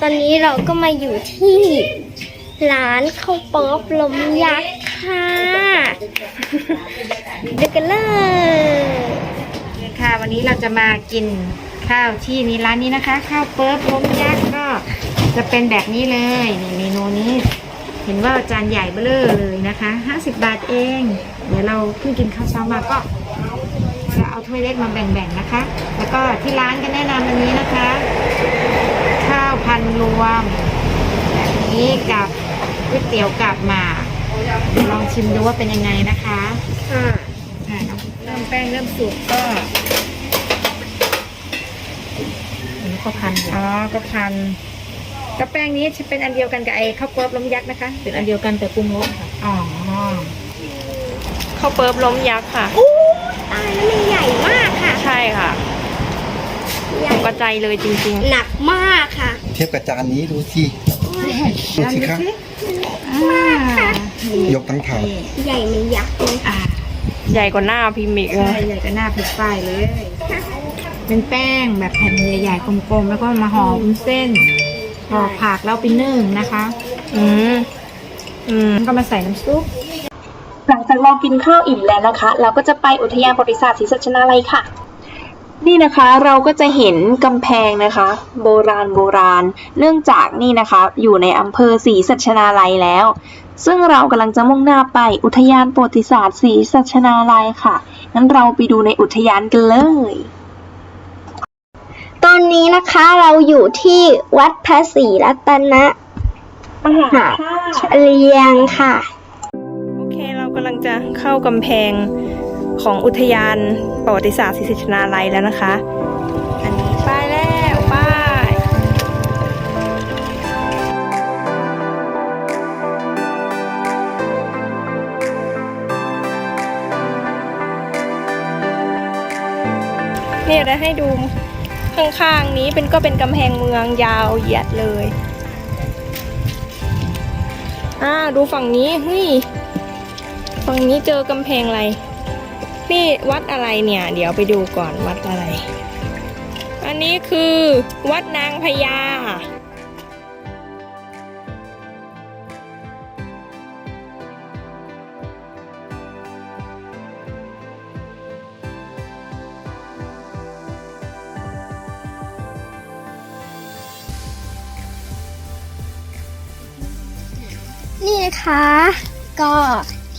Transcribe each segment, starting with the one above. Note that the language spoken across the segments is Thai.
ตอนนี้เราก็มาอยู่ที่ร้านข้าวป๊อปลมยักษ์ค่ะเด็กกันเลยค่ะ วันนี้เราจะมากินข้าวที่นี่ร้านนี้นะคะ ข้าวเปิ๊บลมยักษ์ก็จะเป็นแบบนี้เลยนี่เมนูนี้ เห็นว่าจานใหญ่เบ้อเร่อเลยนะคะ 50 บาทเอง เดี๋ยวเราเพิ่งกินข้าวเช้ามาก็จะเอาถ้วยเล็กมาแบ่งๆนะคะ แล้วก็ที่ร้านก็แนะนำอันนี้นะคะ ข้าวพันรวม แบบ นี้กับก๋วยเตี๋ยวกับหมากเดี๋ยวลองชิมดูว่าเป็นยังไงนะคะค่ะอะเริ่มแป้งเริ่มสุกก็ อันนี้ก็พันอ๋อ ก็พันก็แป้งนี้จะเป็นอันเดียวกันกับไอ้ข้าวเปิ๊บล้มยักษ์นะคะ เป็นอันเดียวกันแต่ปรุงรสค่ะอ๋อ ข้าวเปิ๊บล้มยักษ์ค่ะ อู้ตายแล้วมันใหญ่มากค่ะ ใช่ค่ะใหญ่กระจายเลยจริง หนักมากค่ะ เทียบกับจานนี้ดูสิ ดูสิครับอ่ายกทั้งถาดใหญ่ไม่ยักษ์เลยอ่าๆใหญ่กว่าหน้าพิมพ์อีกเลใช่ยใหญ่ก็หน้าพริกป้ายเลย เป็นแป้งแบบแผ่นใหญ่ๆกลมๆแล้วก็มาห่อวุ้นเส้นห่อผักแล้วไปนึ่งนะคะ อืมอืมแล้วก็มาใส่น้ำซุป หลังจากเรากินข้าวอิ่มแล้วนะคะ เราก็จะไปอุทยานประวัติศาสตร์ศรีสัชนาลัยค่ะ นี่นะคะเราก็จะเห็นกำแพงนะคะ โบราณโบราณ เนื่องจากนี่นะคะ อยู่ในอำเภอศรีสัชนาลัยแล้ว ซึ่งเรากำลังจะมุ่งหน้าไปอุทยานประวัติศาสตร์ศรีสัชนาลัยค่ะงั้นเราไปดูในอุทยานกันเลย ตอนนี้นะคะเราอยู่ที่วัดพระศรีรัตนมหาหาเรียงค่ะ โอเคเรากำลังจะเข้ากำแพง ของอุทยานประวัติศาสตร์ศรีชนาลัยแล้วนะคะ อันนี้ไปแล้วไปนี่เดี๋ยวให้ดูข้างๆนี้เป็นก็เป็นกำแพงเมืองยาวเหยียดเลย อ่าดูฝั่งนี้เฮ้ยฝั่งนี้เจอกำแพงอะไร นี่วัดอะไรเนี่ย เดี๋ยวไปดูก่อนวัดอะไร อันนี้คือวัดนางพญานี่นะคะ ก็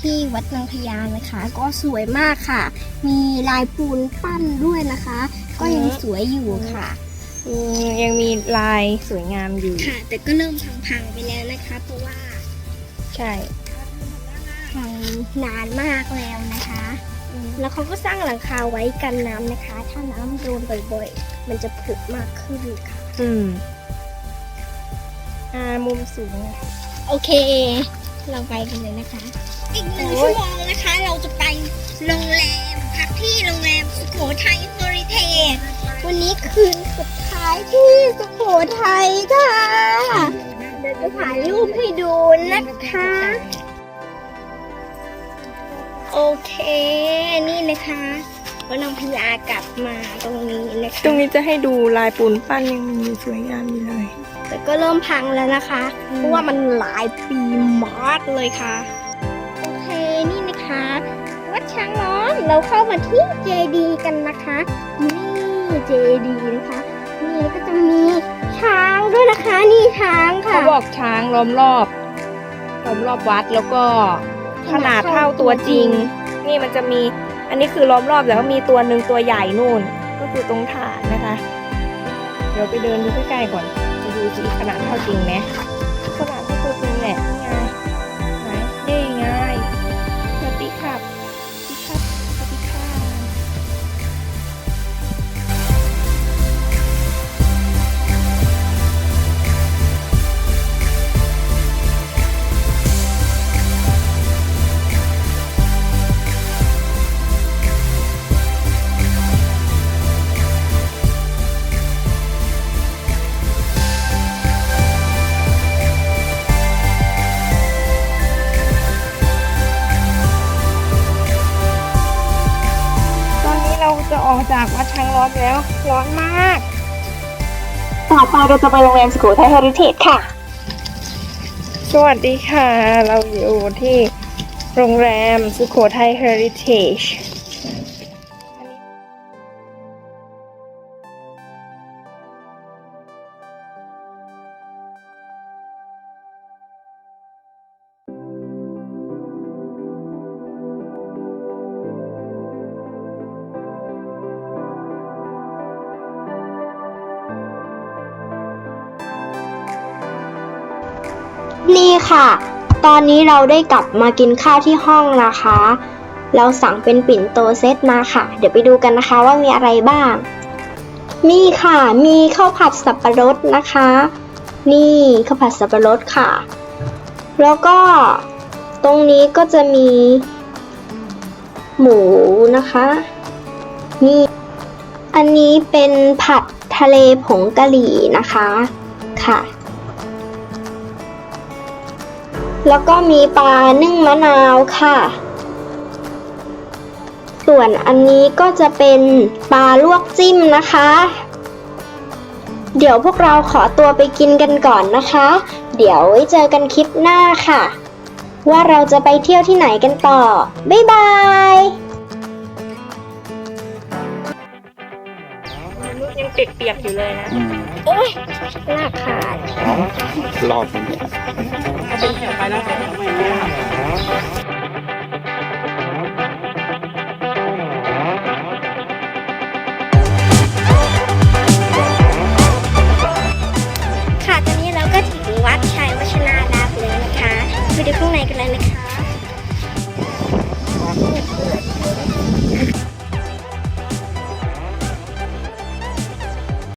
ที่วัดนางพญานะคะ ก็สวยมากค่ะ มีลายปูนปั้นด้วยนะคะ ก็ยังสวยอยู่ค่ะอืมยังมีลายสวยงามอยู่ค่ะ แต่ก็เริ่มพังๆไปแล้วนะคะ เพราะว่า ใช่พังนานมากแล้วนะคะ แล้วเขาก็สร้างหลังคาไว้กันน้ำนะคะ ถ้าน้ำโดนบ่อยๆ มันจะผุมากขึ้นค่ะ อืมอ่ามุมสูง โอเค เราไปกันเลยนะคะ อีกหนึ่งชั่วโมงนะคะ เราจะไปโรงแรมพักที่โรงแรมสุโขทัยโฮริเทจวันนี้คืนสุดท้ายที่สุโขทัยค่ะเดี๋ยวจะถ่ายรูปให้ดูนะคะ โอเค นี่นะคะวันนองพญากลับมาตรงนี้นะคะ ตรงนี้จะให้ดูลายปูนปั้นยังมีสวยงามอยู่เลย แต่ก็เริ่มพังแล้วนะคะ เพราะว่ามันหลายปีมากเลยค่ะ วัดช้างล้อมเราเข้ามาที่เจดีกันนะคะนี่เจดีนะคะนี่ก็จะมีช้างด้วยนะคะนี่ช้างค่ะเขาบอกช้างล้อมรอบล้อมรอบวัดแล้วก็ขนาดเท่าตัวจริง นี่มันจะมีอันนี้คือล้อมรอบแล้วก็มีตัวหนึ่งตัวใหญ่นู่น ก็คือตรงฐานนะคะ เดี๋ยวไปเดินดูใกล้ๆก่อนจะดูสิขนาดเท่าจริงไหมขนาดเท่าตัวจริงแหละนี่ไง จะออกจากวัดช้างล้อมแล้ว ร้อนมากตต่อไปเราจะไปโรงแรมสุโขทัยเฮริเทจค่ะ สวัสดีค่ะ เราอยู่ที่โรงแรมสุโขทัยเฮริเทจ นี่ค่ะ ตอนนี้เราได้กลับมากินข้าวที่ห้องนะคะ เราสั่งเป็นปิ่นโตเซตมาค่ะ เดี๋ยวไปดูกันนะคะว่ามีอะไรบ้างมีค่ะ มีข้าวผัดสับปะรดนะคะ นี่ข้าวผัดสับปะรดค่ะ แล้วก็ตรงนี้ก็จะมี หมูนะคะ นี่ อันนี้เป็นผัดทะเลผงกะหรี่นะคะ ค่ะ แล้วก็มีปลานึ่งมะนาวค่ะ ส่วนอันนี้ก็จะเป็นปลาลวกจิ้มนะคะ เดี๋ยวพวกเราขอตัวไปกินกันก่อนนะคะ เดี๋ยวไว้เจอกันคลิปหน้าค่ะ ว่าเราจะไปเที่ยวที่ไหนกันต่อ บ๊ายบายยังเปียกๆอยู่เลยนะอืมโอ้ยลากขาด รอบมัน เนี่ยค่ย